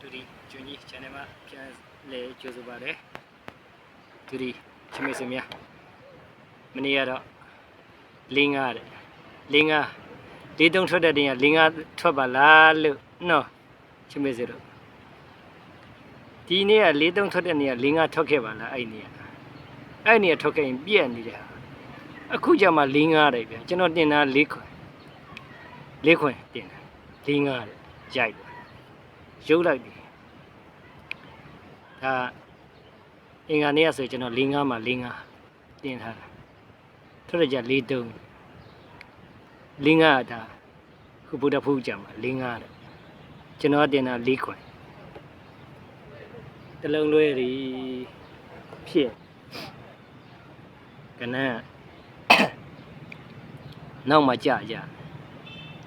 တူဒီကျွန်းကြီး channel မှာပြန်လဲကြိုဆိုပါရစေတူဒီချစ်မိတ်ဆွေများမနေ့ကတော့လင်းကားတဲ့လင်းကားလေးတုံးထွက်တဲ့တင်ကလင်းကားထွက်ပါလားလို့နော်ချစ်မိတ်ဆွေတို့ဒီနေ့ကလေးတုံးထွက်တဲ့နေကလင်းကားထွက်ခဲ့ပါလားအဲ့ဒီနေကအဲ့ဒီနေကထွက်ခဲ့ရင်ပြက်နေတယ်ဟာအခုကျမှလင်းကားတယ်ဗျကျွန်တော်တင်တာလေးခွင်လေးခွင်တင်တာလင်းကားတဲ့ရိုက်တယ် ရုပ်လိုက်ပြီဒါအင်္ဂါနေ့ကဆိုကျွန်တော်၄၅မှာ၄၅တင်ထားတာထို့ရကြ၄တုံး၄၅ကဒါခုဗုဒ္ဓဖူးကြမှာ၄၅တဲ့ကျွန်တော်တင်တာ၄ခွင်တလုံးလွဲရီဖြစ်ကနန်းနောက်မှကြာကြာ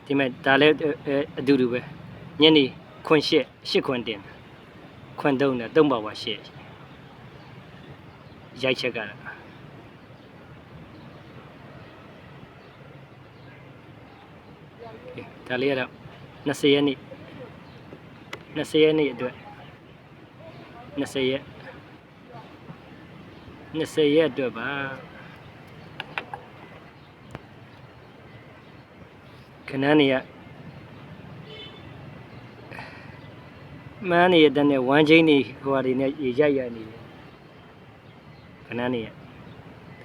ဒီမဲ့ဒါလည်းအဲအတူတူပဲညနေ ခွန်ရှစ်ရှစ်ခွန်တင်တာခွန်တုံးတယ်သုံးပါဝါရှစ်ရိုက်ချက်ကတော့ကဲဒါလေးကတော့20ရက်နေ့20ရက်နေ့အတွက်20ရက်20ရက်အတွက်ပါခဏနေရ မန်းနေတဲ့နဲ့ဝမ်းချင်းနေဟိုဟာတွေနဲ့ရေရိုက်ရနေတယ်ခဏနေရ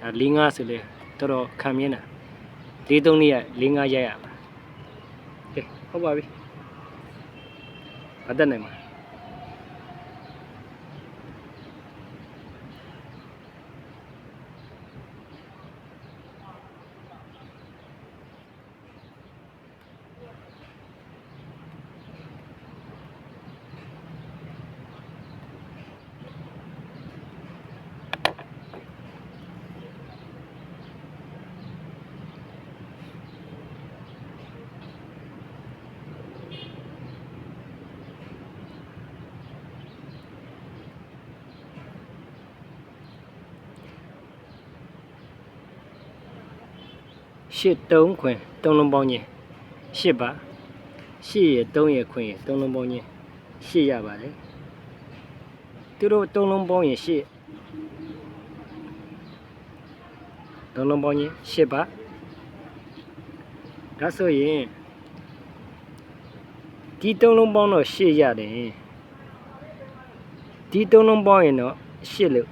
ဒါ၄၅ဆိုလဲတော်တော်ခံမြင်တာ၄၃နေ့က၄၅ရိုက်ရမှာကဲဟုတ်ပါပြီအသက်နိုင်မှာ ရှစ်တုံးခွင်တုံးလုံးပေါင်းချင်းရှစ်ပါရှစ်ရတုံးရခွင်ရတုံးလုံးပေါင်းချင်းရှစ်ရပါတယ်သူတို့တုံးလုံးပေါင်းရင်ရှစ်တုံးလုံးပေါင်းချင်းရှစ်ပါဒါဆိုရင်ဒီတုံးလုံးပေါင်းတော့ရှစ်ရတယ်ဒီတုံးလုံးပေါင်းရင်တော့ရှစ်လို့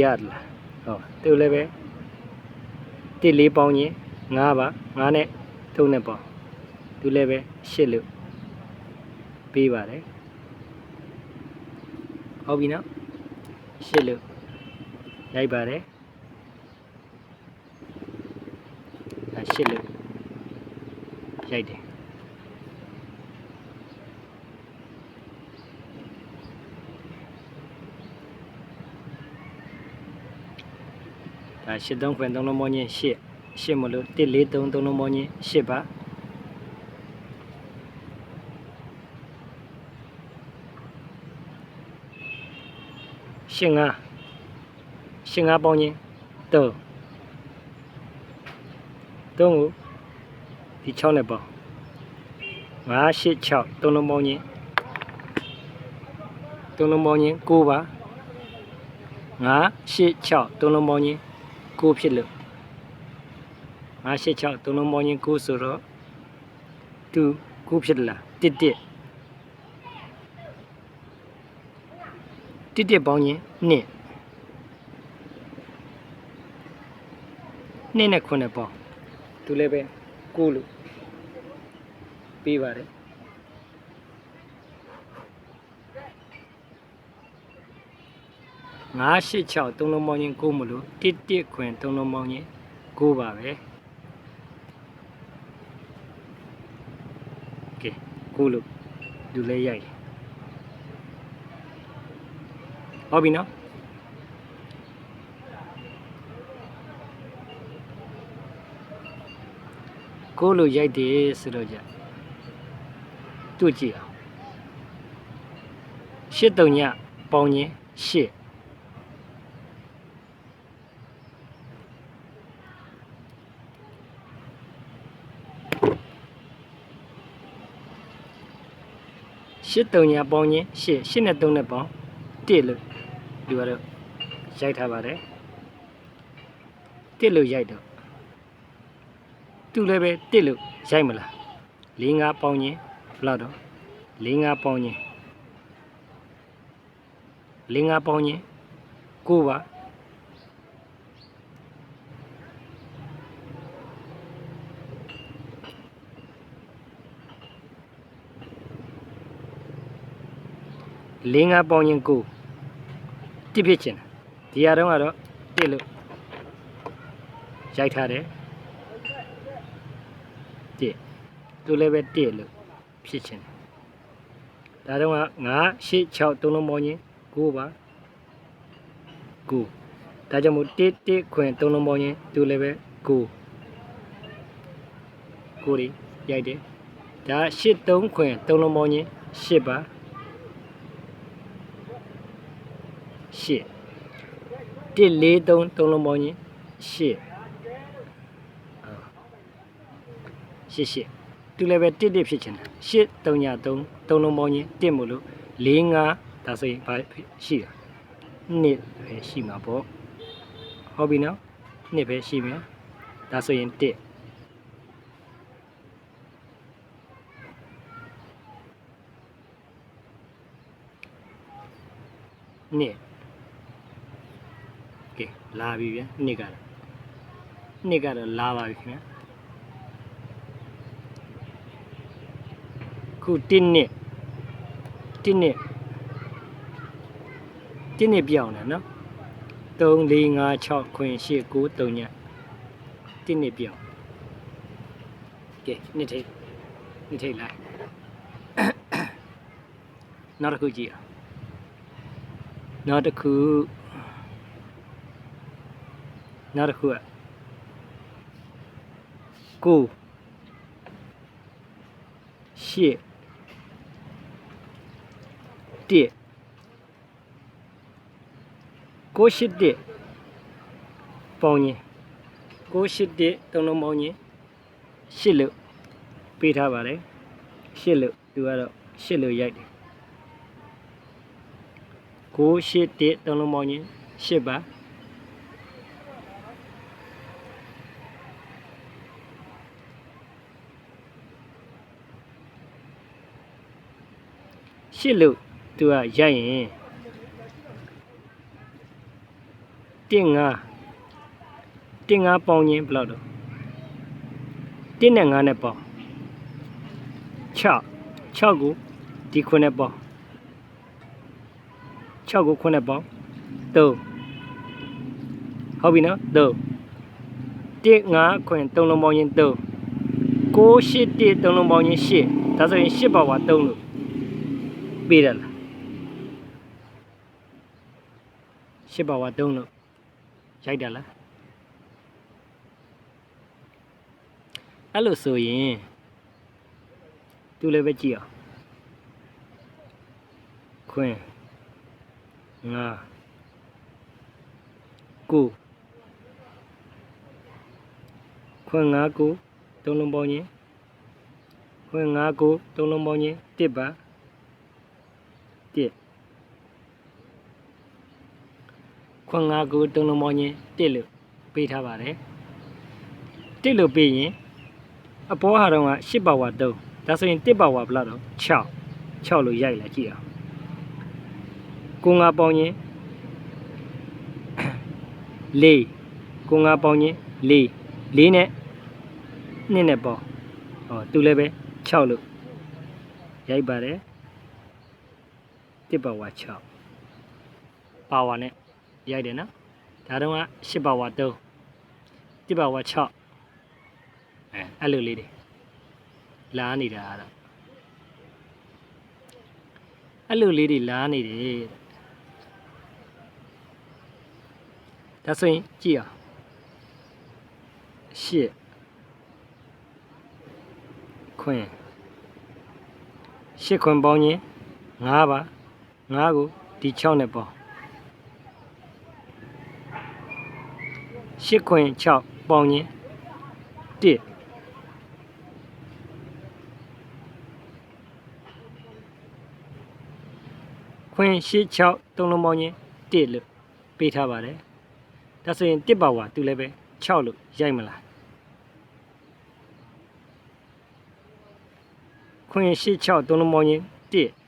ရလားဟောသူလည်းပဲ တစ်လေးပေါင်းရင်9ပါ9နဲ့3နဲ့ပေါင်းသူလည်းပဲ8လို့ပေးပါတယ်ဟုတ်ပြီနော်8လို့ရိုက်ပါတယ်ဒါ8လို့ရိုက်တယ် ဒါ8 3ခွင်3လုံးပေါင်းချင်း8ရှစ်မလို့1 4 3 3လုံးပေါင်းချင်းရှစ်ပါရှင်းငါရှင်းငါပေါင်းချင်း3 3ကိုဒီ6နဲ့ပေါင်း5 8 6 3လုံးပေါင်းချင်း3လုံးပေါင်းချင်း9ပါ5 8 6 3လုံးပေါင်းချင်း 9ဖြစ်လို့586သုံးလုံးပေါင်းချင်း9ဆိုတော့2 9ဖြစ်လား1 1 1 1ပေါင်းချင်း2 2နဲ့9နဲ့ပေါင်းသူလည်းပဲ9လို့ပေးပါတယ် 986သုံးလုံးပေါင်းချင်း9မလို့1 1ခွင်သုံးလုံးပေါင်းချင်း9ပါပဲကဲ9လို့လူလဲရိုက်တယ်ဟုတ်ပြီနော်ကိုလို့ရိုက်တယ်ဆိုတော့ကြတွေ့ကြည့်အောင်ရှစ်တုံညပေါင်းချင်းရှစ် 8 3ညာပေါင်းခြင်း8 8နဲ့3နဲ့ပေါင်း1လို့ဒီကတော့ရိုက်ထားပါတယ်1လို့ရိုက်တော့သူလည်းပဲ1လို့ရိုက်မလား၄5ပေါင်းခြင်းဘယ်လောက်တော့၄5ပေါင်းခြင်း၄5ပေါင်းခြင်း9ပါ ၄၅ပေါင်းချင်းကိုတစ်ဖြစ်ချင်တယ်ဒီဟာတော့ကတော့တစ်လို့ရိုက်ထားတယ်တစ်သူလည်းပဲတစ်လို့ဖြစ်ချင်တယ်ဒါတော့က9 8 6 3လုံးပေါင်းချင်း9ပါ9ဒါကြောင့်မို့တစ်တစ်ခွင်3လုံးပေါင်းချင်းသူလည်းပဲ9 9ရီရိုက်တယ်ဒါ8 3ခွင်3လုံးပေါင်းချင်း8ပါ 8 1 4 3 3လုံးပေါင်းချင်း8ရှစ်ရှစ်သူလည်းပဲတစ်တစ်ဖြစ်ချင်တယ်ရှစ်3ည3 3လုံးပေါင်းချင်းတစ်မို့လို့4 5ဒါဆိုရင်ဘာရှိတာနှစ်ပဲရှိမှာပေါ့ဟုတ်ပြီနော်နှစ်ပဲရှိမယ်ဒါဆိုရင်တစ်နှစ် ကဲလာပြီဗျာနှစ်ကတော့နှစ်ကတော့လာပါပြီခင်ဗျာခုတစ်နှစ်တစ်နှစ်တစ်နှစ်ပြောင်းတယ်နော်3 4 5 6ခွင်8 9 3ညတစ်နှစ်ပြောင်းကဲနှစ်ထိပ်နှစ်ထိပ်လိုက်နောက်တစ်ခုကြည့်အောင်နောက်တစ်ခု နောက်တစ်ခုကကိုရှစ်တစ်ကိုရှစ်တစ်ပေါင်းရင်ကိုရှစ်တစ်သုံးလုံးပေါင်းရင်ရှစ်လို့ပေးထားပါတယ်ရှစ်လို့သူကတော့ရှစ်လို့ရိုက်တယ်ကိုရှစ်တစ်သုံးလုံးပေါင်းရင်ရှစ်ပါ ရှစ်လို့သူကရိုက်ရင်တင်းငါတင်းငါပေါင်းရင်ဘယ်လောက်တော့တင်းနဲ့ငါနဲ့ပေါင်း6 6ကိုဒီခုနဲ့ပေါင်း6ကိုခုနဲ့ပေါင်း3ဟုတ်ပြီနော်3 1 5ခွင်3လုံးပေါင်းရင်3 6 8 1 3လုံးပေါင်းရင်8ဒါဆိုရင်8ပါဝါ3လို့ ပေးရလားရှစ်ပါဝါ3လို့ရိုက်တယ်လားအဲ့လိုဆိုရင်သူလည်းပဲကြည့်အောင်ခွင်းငါကိုခွင်းငါကိုသုံးလုံးပေါင်းရင်ခွင်းငါကိုသုံးလုံးပေါင်းရင်တစ်ပါ တစ်ခွန်ငါကိုတုံးလုံးပေါင်းချင်းတစ်လို့ပေးထားပါတယ်တစ်လို့ပေးရင်အပေါ်ဟာတော့က10ပါဝါ3ဒါဆိုရင်1ပါဝါဘယ်လောက်တော့6 6လို့ရိုက်လာကြည့်အောင်ကိုငါပေါင်းချင်း4ကိုငါပေါင်းချင်း4 4နဲ့2နဲ့ပေါင်းဟောသူလည်းပဲ6လို့ရိုက်ပါတယ် 1ပါဝါ6ပါဝါနဲ့ရိုက်တယ်နော်ဒါတော့က10ပါဝါ3 1ပါဝါ6အဲအဲ့လိုလေးတွေလာနေတာကတော့အဲ့လိုလေးတွေလာနေတယ်ဒါဆိုရင်ကြည့်အောင်ရှစ်ခွင်ရှစ်ခွင်ပေါင်းရင်5ပါ 5ကိုဒီ6နဲ့ပေါင်းရှစ်ခွင်6ပေါင်းရင်1ခွင်ရှစ်6သုံးလုံးပေါင်းချင်း1လို့ပေးထားပါတယ်ဒါဆိုရင်1ပါဝါသူလည်းပဲ6လို့ရိုက်မလားခွင်ရှစ်6သုံးလုံးပေါင်းချင်း1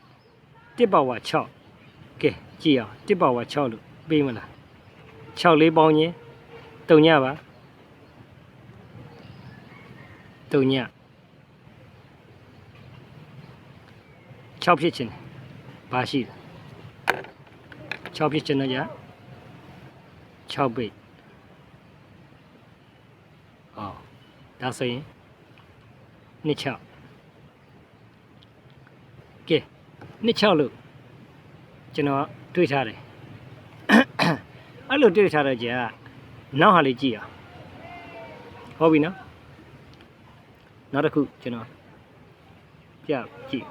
1ပါဝါ6ကဲကြည့်အောင်1ပါဝါ6လို့ပေးမလား6လေးပေါင်းချင်းတုံညပါတုံည6ဖြစ်ချင်းတယ်ဘာရှိလဲ6ဖြစ်ချင်းတော့ရ6ပိတ်ဟောဒါဆိုရင်2 6ကဲ 2 6လို့ကျွန်တော်တွေးထားတယ်အဲ့လိုတွေးထားတော့ကြာနောက်ဟာလေးကြည့်အောင်ဟုတ်ပြီနော်နောက်တစ်ခုကျွန်တော်ပြကြည့်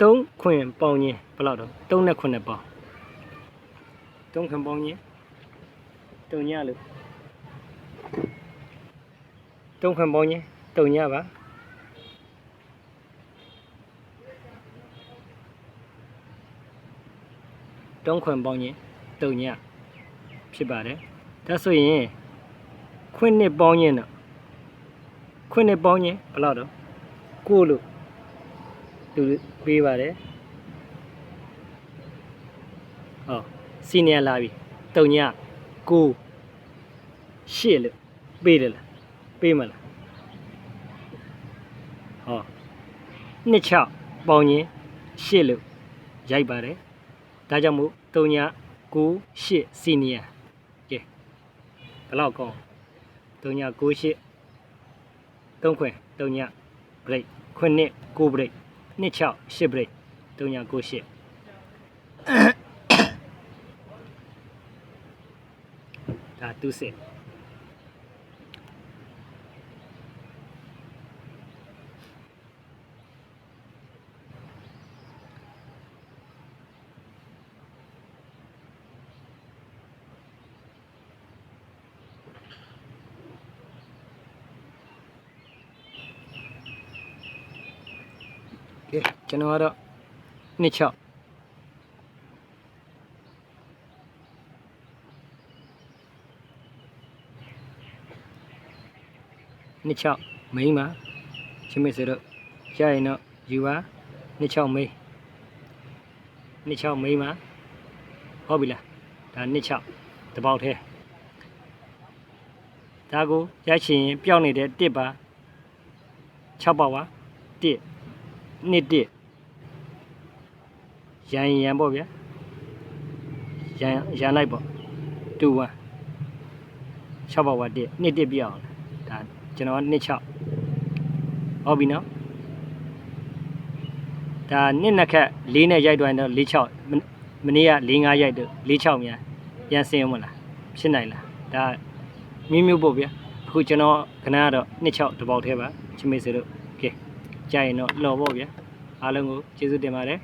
သုံးခွင်ပေါင်းချင်းဘယ်လောက်တော့သုံးနဲ့ခွင်နဲ့ပေါင်းသုံးခွင်ပေါင်းချင်းတုံညလို့သုံးခွင်ပေါင်းချင်း တုံညပါသုံးခွင်ပေါင်းချင်းတုံညဖြစ်ပါတယ်ဒါဆိုရင်ခွင်နှစ်ပေါင်းချင်းတော့ခွင်နှစ်ပေါင်းချင်းဘယ်လောက်တော့ကိုလို့သူပေးပါတယ်ဟောစီနီယလာပြီတုံညကိုရှစ်လို့ပေးတယ်လားပေးမလား 26ပေါင်ရင်8လို့ရိုက်ပါတယ်ဒါကြောင့်မို့3998စီနီယာကဲဘလောက်ကောင်း3998 3ခွင်39 break ခွင်နှစ်9 break 26 8 break 3998ဒါသူစစ် ကဲကျွန်တော်ကတော့နှစ်6နှစ်6မိန်းမချင်းမေဆိုတော့ရရင်တော့ယူပါနှစ်6မိန်းနှစ်6မိန်းမဟုတ်ပြီလားဒါနှစ်6တပေါက်သေးဒါကိုရိုက်ချင်ရင်ပျောက်နေတဲ့တစ်ပါ6ပါပါတစ် နှစ်တစ်ရန်ရန်ပေါ့ဗျာရန်ရန်လိုက်ပေါ့တူ1 6ပါဝါတစ်နှစ်တစ်ပြအောင်ဒါကျွန်တော်ကနှစ်6ဟုတ်ပြီနော်ဒါနှစ်နှစ်ခက်၄နဲ့ရိုက်သွားရင်တော့၄6မနေ့က၄5ရိုက်တော့၄6များပြန်စင်အောင်မလားဖြစ်နိုင်လားဒါမျိုးမျိုးပေါ့ဗျာအခုကျွန်တော်ခဏကတော့နှစ်6တပေါက်သေးပါချစ်မေစေတို့ကဲ ကြာရင်တော့လော်ပေါ့ဗျာအားလုံးကိုကျေးဇူးတင်ပါတယ်